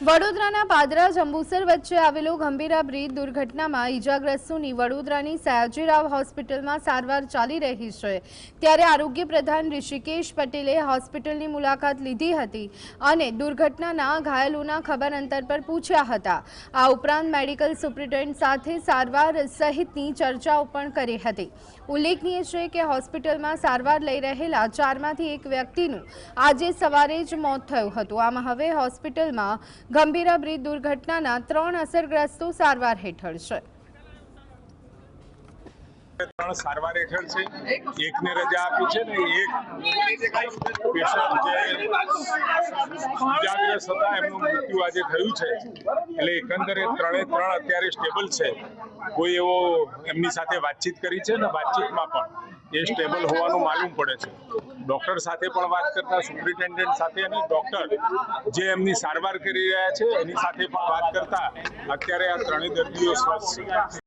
વડોદરાના પાદરા જંબુસર વચ્ચે આવેલો ગંભીરા બ્રિજ દુર્ઘટનામાં ઈજાગ્રસ્તોની વડોદરાની સયાજીરાવ હોસ્પિટલમાં સારવાર ચાલી રહી છે. ત્યારે આરોગ્ય પ્રધાન ઋષિકેશ પટેલે હોસ્પિટલની મુલાકાત લીધી હતી અને દુર્ઘટનાના ઘાયલોના ખબર અંતર પર પૂછ્યા હતા. આ ઉપરાંત મેડિકલ સુપ્રિન્ટેન્ડન્ટ સાથે સારવાર સહિતની ચર્ચાઓ પણ કરી હતી. ઉલ્લેખનીય છે કે હોસ્પિટલમાં સારવાર લઈ રહેલા ચારમાંથી એક વ્યક્તિનું આજે સવારે જ મોત થયું હતું. આમ હવે હોસ્પિટલમાં ગંભીરા બ્રિજ દુર્ઘટનાના ત્રણ અસરગ્રસ્તો સારવાર હેઠળ છે. ત્રણ સારવાર હેઠળ છે. એકને રજા આપી છે ને એક પેશન્ટ હતા, એમનું મૃત્યુ આજે થયું છે. એટલે એકંદરે ત્રણે ત્રણ અત્યારે સ્ટેબલ છે. કોઈ એવો એમની સાથે વાતચીત કરી છે ને વાતચીતમાં પણ. એ સ્ટેબલ હોવાનું માલુમ પડે છે. ડોક્ટર સાથે પણ વાત કરતા સુપ્રિન્ટેન્ડન્ટ સાથે અને ડોક્ટર જે એમની સારવાર કરી રહ્યા છે એની સાથે પણ વાત કરતા અત્યારે આ ત્રણેય દર્દીઓ સ્વસ્થ છે.